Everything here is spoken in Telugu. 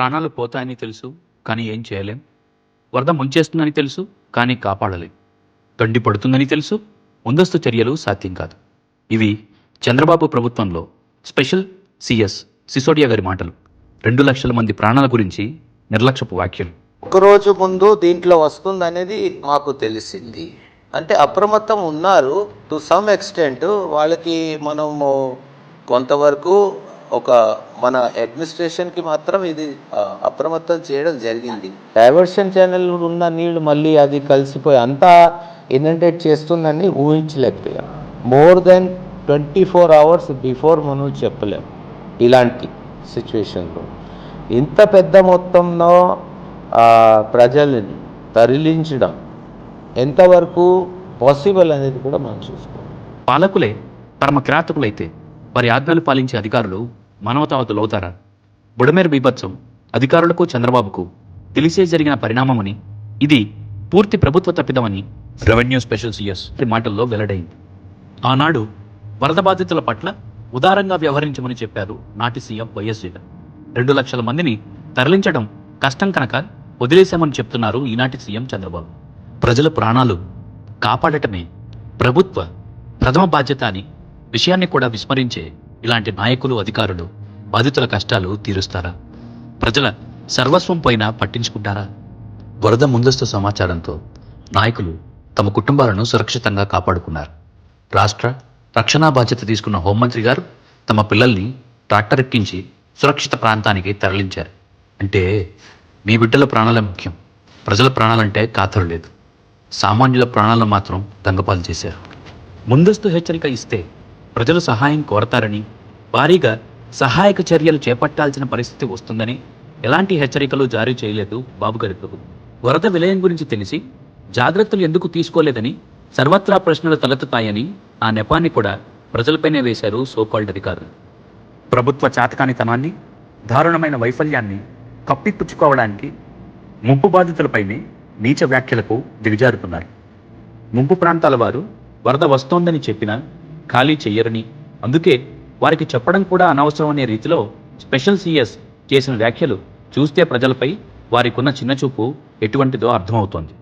ప్రాణాలు పోతాయని తెలుసు కానీ ఏం చేయలేం. వరద ముంచేస్తుందని తెలుసు కానీ కాపాడలేం. దండి పడుతుందని తెలుసు ముందస్తు చర్యలు సాధ్యం కాదు. ఇవి చంద్రబాబు ప్రభుత్వంలో స్పెషల్ సిఎస్ సిసోడియా గారి మాటలు. రెండు లక్షల మంది ప్రాణాల గురించి నిర్లక్ష్యపు వ్యాఖ్యలు. ఒకరోజు ముందు దీంట్లో వస్తుంది అనేది మాకు తెలిసింది. అంటే అప్రమత్తం ఉన్నారు. టు సమ్ ఎక్స్టెంట్ వాళ్ళకి మనము కొంతవరకు ఒక మన అడ్మినిస్ట్రేషన్కి మాత్రం ఇది అప్రమత్తం చేయడం జరిగింది. డైవర్షన్ ఛానల్ ఉన్న నీళ్ళు మళ్ళీ అది కలిసిపోయి అంతా ఇనండేట్ చేస్తుందని ఊహించలేకపోయాం. More than twenty four hours before మనం చెప్పలేం ఇలాంటి సిచ్యువేషన్లో ఇంత పెద్ద మొత్తంలో ఆ, ప్రజల్ని తరలించడం ఎంతవరకు పాసిబుల్ అనేది కూడా మనం చూసుకోవాలి. పాలకులే పరమ కిరాతకులైతే వారి ఆజ్ఞలు పాలించే అధికారులు మానవతావతులు అవుతారా? బుడమేరు బీభత్సం అధికారులకు చంద్రబాబుకు తెలిసే జరిగిన పరిణామమని ఇది పూర్తి ప్రభుత్వ తప్పిదమని రెవెన్యూ స్పెషల్ సిఎస్ మాటల్లో వెల్లడైంది. ఆనాడు వరద బాధితుల పట్ల ఉదారంగా వ్యవహరించమని చెప్పారు నాటి సీఎం వైఎస్ జగన్. రెండు లక్షల మందిని తరలించడం కష్టం కనుక వదిలేశామని చెప్తున్నారు ఈనాటి సీఎం చంద్రబాబు. ప్రజల ప్రాణాలు కాపాడటమే ప్రభుత్వ ప్రథమ బాధ్యత అని విషయాన్ని కూడా విస్మరించే ఇలాంటి నాయకులు అధికారులు బాధితుల కష్టాలు తీరుస్తారా? ప్రజల సర్వస్వం పైన పట్టించుకుంటారా? వరద ముందస్తు సమాచారంతో నాయకులు తమ కుటుంబాలను సురక్షితంగా కాపాడుకున్నారు. రాష్ట్ర రక్షణ బాధ్యత తీసుకున్న హోంమంత్రి గారు తమ పిల్లల్ని ట్రాక్టర్ ఎక్కించి సురక్షిత ప్రాంతానికి తరలించారు. అంటే మీ బిడ్డల ప్రాణాలే ముఖ్యం. ప్రజల ప్రాణాలంటే కాతరు లేదు. సామాన్యుల ప్రాణాలను మాత్రం దంగపాలు చేశారు. ముందస్తు హెచ్చరిక ఇస్తే ప్రజలు సహాయం కోరతారని భారీగా సహాయక చర్యలు చేపట్టాల్సిన పరిస్థితి వస్తుందని ఎలాంటి హెచ్చరికలు జారీ చేయలేదు బాబు గారి ప్రభుత్వం. వరద విలయం గురించి తెలిసి జాగ్రత్తలు ఎందుకు తీసుకోలేదని సర్వత్రా ప్రశ్నలు తలెత్తుతాయని ఆ నెపాన్ని కూడా ప్రజలపైనే వేశారు సోకాల్డ్ అధికారులు. ప్రభుత్వ చాతకానితనాన్ని దారుణమైన వైఫల్యాన్ని కప్పిపుచ్చుకోవడానికి ముంపు బాధితులపైనే నీచ వ్యాఖ్యలకు దిగజారుతున్నారు. ముంపు ప్రాంతాల వారు వరద వస్తోందని చెప్పినా ఖాళీ చెయ్యరని. అందుకే వారికి చెప్పడం కూడా అనవసరం అనే రీతిలో స్పెషల్ సిఎస్ చేసిన వ్యాఖ్యలు చూస్తే ప్రజలపై వారికున్న చిన్నచూపు ఎటువంటిదో అర్థమవుతోంది.